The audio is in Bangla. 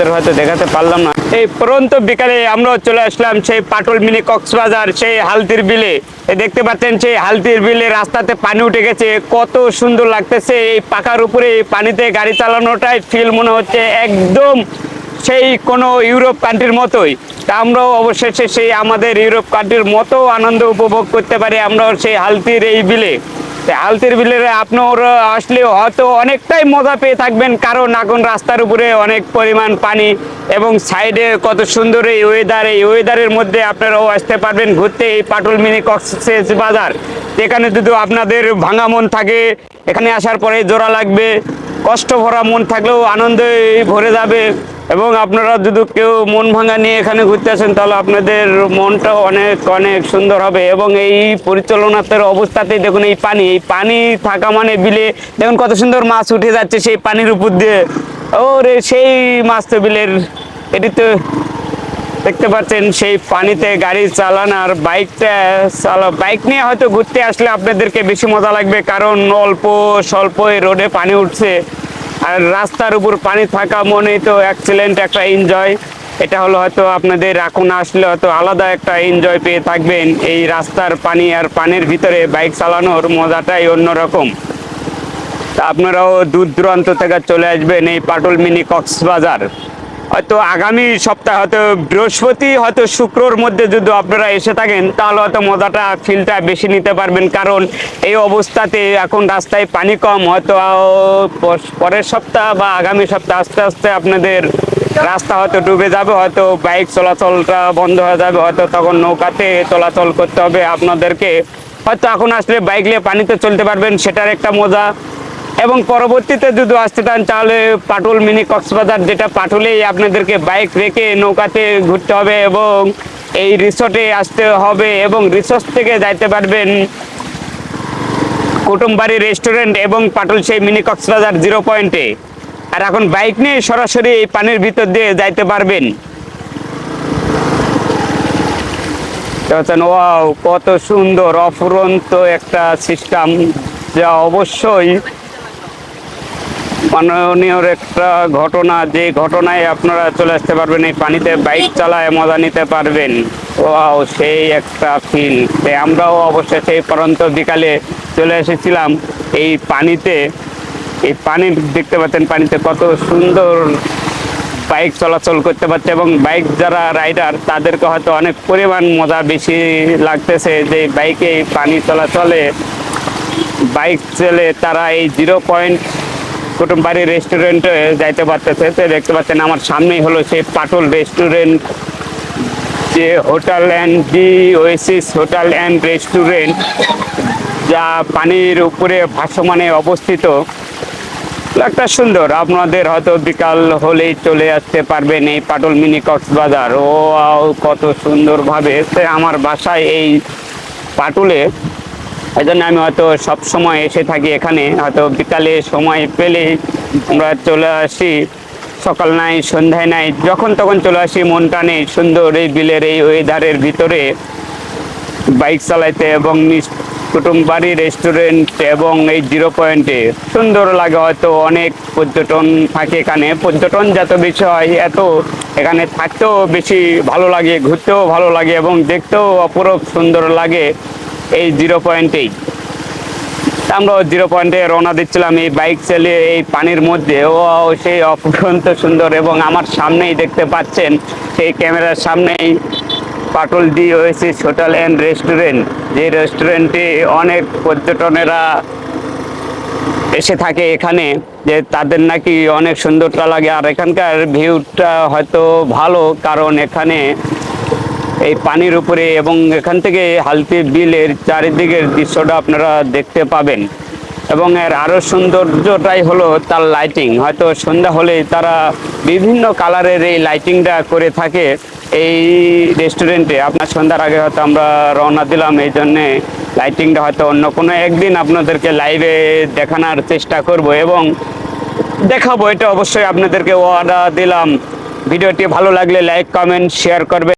আপনাদের হয়তো দেখাতে পারলাম না। এই পরন্ত বিকালে আমরা চলে আসলাম সেই পাটল মিনি কক্সবাজার, সেই হালতির বিলে। দেখতে পাচ্ছেন সেই হালতির বিলে রাস্তাতে পানি উঠে গেছে। কত সুন্দর লাগতেছে এই পাকার উপরে পানিতে গাড়ি চালানোটাই ফিল মনে হচ্ছে একদম সেই কোনো ইউরোপ কান্ট্রির মতোই। তা আমরাও অবশেষে সেই আমাদের ইউরোপ কান্ট্রির মতো আনন্দ উপভোগ করতে পারি আমরাও সেই হালতির এই বিলে। তা হালতির বিলের আপনার আসলে হয়তো অনেকটাই মজা পেয়ে থাকবেন, কারণ এখন রাস্তার উপরে অনেক পরিমাণ পানি এবং সাইডে কত সুন্দর এই ওয়েদার এই ওয়েদারের মধ্যে আপনারাও আসতে পারবেন ঘুরতে এই পাটুল মিনি কক্সেস বাজার। এখানে যদি আপনাদের ভাঙা মন থাকে, এখানে আসার পরে জোড়া লাগবে। কষ্ট ভরা মন থাকলেও আনন্দে ভরে যাবে। এবং আপনারা যদি কেউ মন ভাঙা নিয়ে এখানে ঘুরতে আসেন, তাহলে আপনাদের মনটাও অনেক অনেক সুন্দর হবে। এবং এই পরিচালনাতের অবস্থাতেই দেখুন এই পানি। এই পানি থাকা মানে বিলে দেখুন কত সুন্দর মাছ উঠে যাচ্ছে সেই পানির উপর দিয়ে। ও রে সেই মাছ তো বিলের, এটি তো দেখতে পাচ্ছেন সেই পানিতে গাড়ি চালান আর বাইকটা চালা বাইক নিয়ে হয়তো ঘুরতে আসলে আপনাদেরকে বেশি মজা লাগবে, কারণ অল্প স্বল্প রোডে পানি উঠছে। আর রাস্তার উপর পানি থাকা মনেই তো এক্সিলেন্ট একটা এনজয় এটা হলো হয়তো আপনাদের এখন আসলে হয়তো আলাদা একটা এনজয় পেয়ে থাকবেন। এই রাস্তার পানি আর পানির ভিতরে বাইক চালানোর মজাটাই অন্যরকম। তা আপনারাও দূর দূরান্ত থেকে চলে আসবেন এই পাটল মিনি কক্সবাজার। হয়তো আগামী সপ্তাহে, হয়তো বৃহস্পতি, হয়তো শুক্রর মধ্যে যদি আপনারা এসে থাকেন, তাহলে হয়তো মজাটা ফিলটা বেশি নিতে পারবেন। কারণ এই অবস্থাতে এখন রাস্তায় পানি কম, হয়তো পরের সপ্তাহ বা আগামী সপ্তাহ আস্তে আস্তে আপনাদের রাস্তা হয়তো ডুবে যাবে, হয়তো বাইক চলাচলটা বন্ধ হয়ে যাবে, হয়তো তখন নৌকাতে চলাচল করতে হবে আপনাদেরকে। হয়তো এখন আসলে বাইক নিয়ে পানিতে চলতে পারবেন, সেটার একটা মজা। এবং পরবর্তীতে যদি আসতে চান, তাহলে পাটুল মিনি কক্সবাজার, যেটা পাটুলেই আপনাদেরকে বাইক রেখে নৌকাতে ঘুরতে হবে এবং এই রিসোর্টে আসতে হবে এবং রিসোর্ট থেকে যাইতে পারবেন কুটুমবাড়ি রেস্টুরেন্ট এবং পাটুল সেই মিনি কক্সবাজার জিরো পয়েন্টে আর এখন বাইক নিয়ে সরাসরি এই পানির ভিতর দিয়ে যাইতে পারবেন। ওয়াও কত সুন্দর, অফুরন্ত একটা সিস্টেম যা অবশ্যই মাননীয়র একটা ঘটনা, যে ঘটনায় আপনারা চলে আসতে পারবেন, এই পানিতে বাইক চালায় মজা নিতে পারবেন। ওয়াও, সেই একটা ফিল তাই আমরাও অবশ্যই সেই পরন্ত বিকালে চলে এসেছিলাম। এই পানিতে, এই পানি দেখতে পাচ্ছেন, পানিতে কত সুন্দর বাইক চলাচল করতে পারছে এবং বাইক যারা রাইডার, তাদেরকে হয়তো অনেক পরিমাণ মজা বেশি লাগতেছে যে বাইকে পানি চলাচলে, বাইক চলে তারা এই জিরো পয়েন্ট কুটুমবাড়ি রেস্টুরেন্টে যাইতে পারতেছে। তো দেখতে পাচ্ছেন আমার সামনেই হলো সেই পাটল রেস্টুরেন্ট যে hotel and the oasis hotel and restaurant যা পানির উপরে ভাসমানে অবস্থিত। একটা সুন্দর। আপনাদের হয়তো বিকাল হলেই চলে আসতে পারবেন এই পাটল মিনি কক্সবাজার ও কত সুন্দরভাবে। সে আমার বাসায় এই পাটুলে এই জন্য আমি হয়তো সব সময় এসে থাকি এখানে। হয়তো বিকালে সময় পেলে আমরা চলে আসি। সকাল নাই, সন্ধ্যায় নাই, যখন তখন চলে আসি মনটা নেই সুন্দর এই বিলের এই ওয়েদারের ভিতরে। বাইক চালাইতে এবং নিজ- কুটুম বাড়ি রেস্টুরেন্ট এবং এই জিরো পয়েন্টে সুন্দর লাগে হয়তো অনেক পর্যটন থাকে এখানে। পর্যটন যত বেশি হয়, এত এখানে থাকতেও বেশি ভালো লাগে, ঘুরতেও ভালো লাগে এবং দেখতেও অপরূপ সুন্দর লাগে। এই জিরো পয়েন্টেই আমরা জিরো পয়েন্টে রওনা দিচ্ছিলাম এই বাইক চালিয়ে এই পানির মধ্যে। ও সেই অপরন্ত সুন্দর এবং আমার সামনেই দেখতে পাচ্ছেন, সেই ক্যামেরার সামনেই Patal the oasis hotel and restaurant, যে রেস্টুরেন্টে অনেক পর্যটনেরা এসে থাকে এখানে, যে তাদের নাকি অনেক সুন্দরটা লাগে। আর এখানকার ভিউটা হয়তো ভালো, কারণ এখানে এই পানির উপরে এবং এখান থেকে হালতি বিলের চারিদিকের দৃশ্যটা আপনারা দেখতে পাবেন। এবং এর আরও সৌন্দর্যটাই হলো তার লাইটিং হয়তো সন্ধ্যা হলে তারা বিভিন্ন কালারের এই লাইটিংটা করে থাকে এই রেস্টুরেন্টে আপনার সন্ধ্যার আগে হয়তো আমরা রওনা দিলাম, এই জন্যে লাইটিংটা হয়তো অন্য কোনো একদিন আপনাদেরকে লাইভে দেখানোর চেষ্টা করব এবং দেখাবো। এটা অবশ্যই আপনাদেরকে অর্ডার দিলাম। ভিডিওটি ভালো লাগলে লাইক কমেন্ট শেয়ার করবে